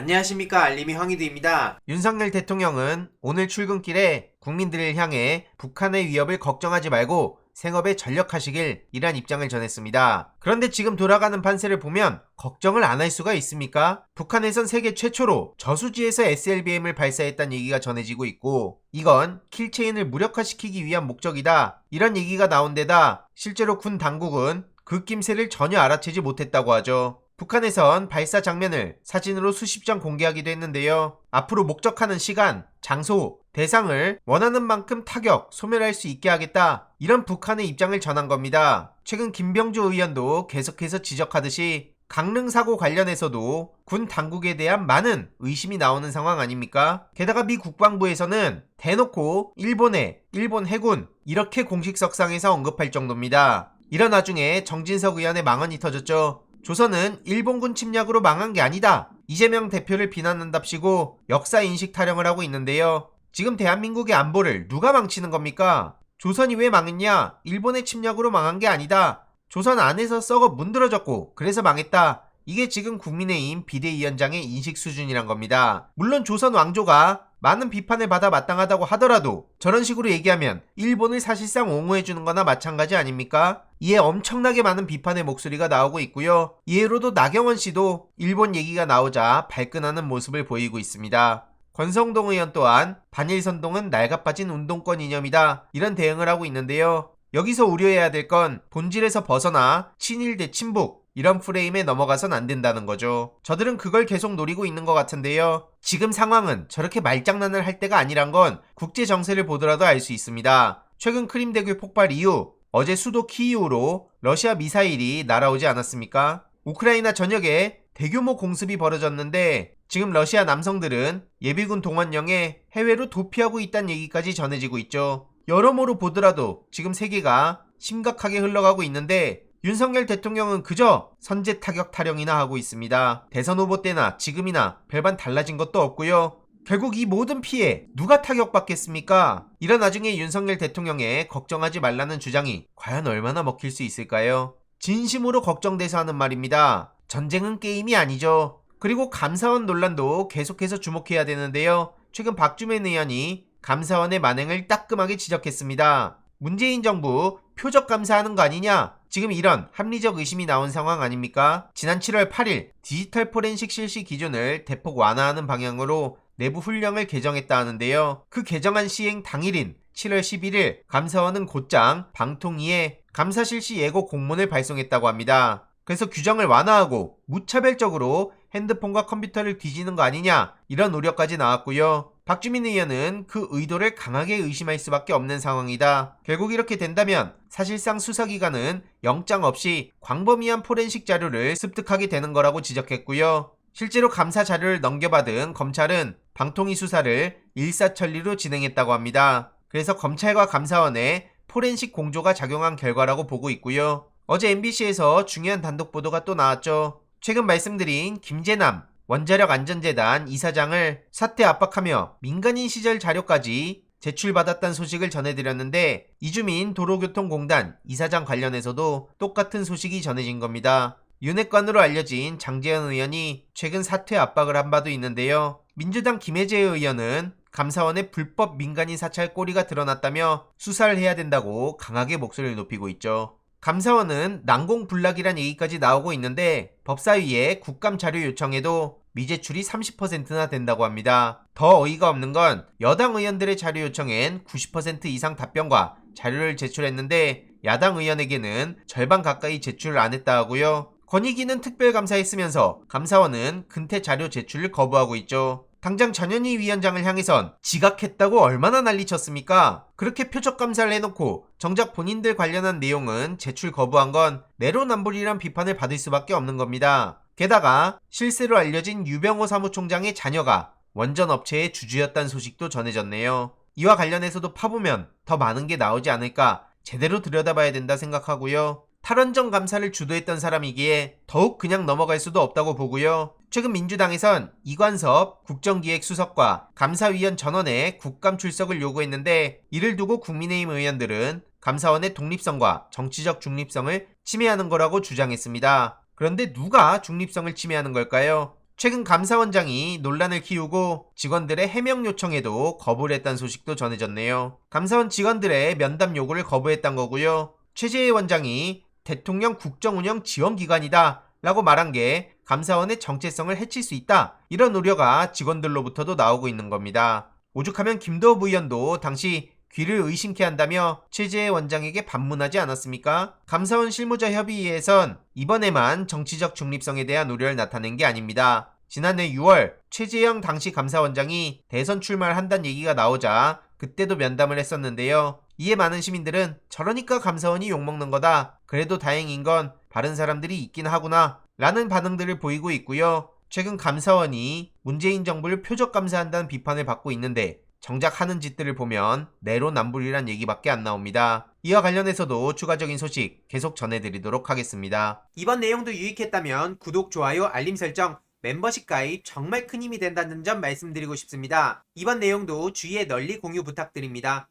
안녕하십니까 알림이 황희두입니다. 윤석열 대통령은 오늘 출근길에 국민들을 향해 북한의 위협을 걱정하지 말고 생업에 전력하시길 이란 입장을 전했습니다. 그런데 지금 돌아가는 판세를 보면 걱정을 안 할 수가 있습니까? 북한에선 세계 최초로 저수지에서 SLBM을 발사했다는 얘기가 전해지고 있고 이건 킬체인을 무력화시키기 위한 목적이다. 이런 얘기가 나온 데다 실제로 군 당국은 그 낌새를 전혀 알아채지 못했다고 하죠. 북한에선 발사 장면을 사진으로 수십 장 공개하기도 했는데요. 앞으로 목적하는 시간, 장소, 대상을 원하는 만큼 타격, 소멸할 수 있게 하겠다. 이런 북한의 입장을 전한 겁니다. 최근 김병주 의원도 계속해서 지적하듯이 강릉 사고 관련해서도 군 당국에 대한 많은 의심이 나오는 상황 아닙니까? 게다가 미 국방부에서는 대놓고 일본의 일본 해군 이렇게 공식석상에서 언급할 정도입니다. 이런 와중에 정진석 의원의 망언이 터졌죠. 조선은 일본군 침략으로 망한 게 아니다. 이재명 대표를 비난한답시고 역사 인식 타령을 하고 있는데요. 지금 대한민국의 안보를 누가 망치는 겁니까? 조선이 왜 망했냐? 일본의 침략으로 망한 게 아니다. 조선 안에서 썩어 문드러졌고 그래서 망했다. 이게 지금 국민의힘 비대위원장의 인식 수준이란 겁니다. 물론 조선 왕조가 많은 비판을 받아 마땅하다고 하더라도 저런 식으로 얘기하면 일본을 사실상 옹호해주는 거나 마찬가지 아닙니까? 이에 엄청나게 많은 비판의 목소리가 나오고 있고요. 이해로도 나경원 씨도 일본 얘기가 나오자 발끈하는 모습을 보이고 있습니다. 권성동 의원 또한 반일 선동은 낡아빠진 운동권 이념이다. 이런 대응을 하고 있는데요. 여기서 우려해야 될 건 본질에서 벗어나 친일 대 친북 이런 프레임에 넘어가선 안 된다는 거죠. 저들은 그걸 계속 노리고 있는 것 같은데요. 지금 상황은 저렇게 말장난을 할 때가 아니란 건 국제 정세를 보더라도 알 수 있습니다. 최근 크림대교 폭발 이후 어제 수도 키이우로 러시아 미사일이 날아오지 않았습니까? 우크라이나 전역에 대규모 공습이 벌어졌는데 지금 러시아 남성들은 예비군 동원령에 해외로 도피하고 있다는 얘기까지 전해지고 있죠. 여러모로 보더라도 지금 세계가 심각하게 흘러가고 있는데 윤석열 대통령은 그저 선제 타격 타령이나 하고 있습니다. 대선 후보 때나 지금이나 별반 달라진 것도 없고요. 결국 이 모든 피해 누가 타격받겠습니까? 이런 나중에 윤석열 대통령의 걱정하지 말라는 주장이 과연 얼마나 먹힐 수 있을까요? 진심으로 걱정돼서 하는 말입니다. 전쟁은 게임이 아니죠. 그리고 감사원 논란도 계속해서 주목해야 되는데요. 최근 박주민 의원이 감사원의 만행을 따끔하게 지적했습니다. 문재인 정부 표적 감사하는 거 아니냐? 지금 이런 합리적 의심이 나온 상황 아닙니까? 지난 7월 8일 디지털 포렌식 실시 기준을 대폭 완화하는 방향으로 내부 훈령을 개정했다 하는데요. 그 개정안 시행 당일인 7월 11일 감사원은 곧장 방통위에 감사 실시 예고 공문을 발송했다고 합니다. 그래서 규정을 완화하고 무차별적으로 핸드폰과 컴퓨터를 뒤지는 거 아니냐 이런 우려까지 나왔고요. 박주민 의원은 그 의도를 강하게 의심할 수밖에 없는 상황이다. 결국 이렇게 된다면 사실상 수사기관은 영장 없이 광범위한 포렌식 자료를 습득하게 되는 거라고 지적했고요. 실제로 감사 자료를 넘겨받은 검찰은 방통위 수사를 일사천리로 진행했다고 합니다. 그래서 검찰과 감사원의 포렌식 공조가 작용한 결과라고 보고 있고요. 어제 MBC에서 중요한 단독 보도가 또 나왔죠. 최근 말씀드린 김재남 원자력 안전재단 이사장을 사퇴 압박하며 민간인 시절 자료까지 제출받았다는 소식을 전해드렸는데 이주민 도로교통공단 이사장 관련해서도 똑같은 소식이 전해진 겁니다. 윤핵관으로 알려진 장재현 의원이 최근 사퇴 압박을 한 바도 있는데요. 민주당 김혜재 의원은 감사원의 불법 민간인 사찰 꼬리가 드러났다며 수사를 해야 된다고 강하게 목소리를 높이고 있죠. 감사원은 난공불락이란 얘기까지 나오고 있는데 법사위에 국감 자료 요청에도 미제출이 30%나 된다고 합니다. 더 어이가 없는 건 여당 의원들의 자료 요청엔 90% 이상 답변과 자료를 제출했는데 야당 의원에게는 절반 가까이 제출을 안 했다 하고요. 권익위는 특별감사했으면서 감사원은 근태 자료 제출을 거부하고 있죠. 당장 전현희 위원장을 향해선 지각했다고 얼마나 난리쳤습니까? 그렇게 표적 감사를 해놓고 정작 본인들 관련한 내용은 제출 거부한 건 내로남불이란 비판을 받을 수밖에 없는 겁니다. 게다가 실세로 알려진 유병호 사무총장의 자녀가 원전 업체의 주주였다는 소식도 전해졌네요. 이와 관련해서도 파보면 더 많은 게 나오지 않을까 제대로 들여다봐야 된다 생각하고요. 탈원전 감사를 주도했던 사람이기에 더욱 그냥 넘어갈 수도 없다고 보고요. 최근 민주당에선 이관섭 국정기획수석과 감사위원 전원의 국감 출석을 요구했는데 이를 두고 국민의힘 의원들은 감사원의 독립성과 정치적 중립성을 침해하는 거라고 주장했습니다. 그런데 누가 중립성을 침해하는 걸까요? 최근 감사원장이 논란을 키우고 직원들의 해명 요청에도 거부를 했다는 소식도 전해졌네요. 감사원 직원들의 면담 요구를 거부했단 거고요. 최재해 원장이 대통령 국정운영 지원기관이다 라고 말한 게 감사원의 정체성을 해칠 수 있다. 이런 우려가 직원들로부터도 나오고 있는 겁니다. 오죽하면 김도호 부의원도 당시 귀를 의심케 한다며 최재해 원장에게 반문하지 않았습니까? 감사원 실무자 협의회에선 이번에만 정치적 중립성에 대한 우려를 나타낸 게 아닙니다. 지난해 6월 최재형 당시 감사원장이 대선 출마를 한다는 얘기가 나오자 그때도 면담을 했었는데요. 이에 많은 시민들은 저러니까 감사원이 욕먹는 거다. 그래도 다행인 건 바른 사람들이 있긴 하구나. 라는 반응들을 보이고 있고요. 최근 감사원이 문재인 정부를 표적 감사한다는 비판을 받고 있는데 정작 하는 짓들을 보면 내로남불이란 얘기밖에 안 나옵니다. 이와 관련해서도 추가적인 소식 계속 전해드리도록 하겠습니다. 이번 내용도 유익했다면 구독, 좋아요, 알림 설정, 멤버십 가입 정말 큰 힘이 된다는 점 말씀드리고 싶습니다. 이번 내용도 주위에 널리 공유 부탁드립니다.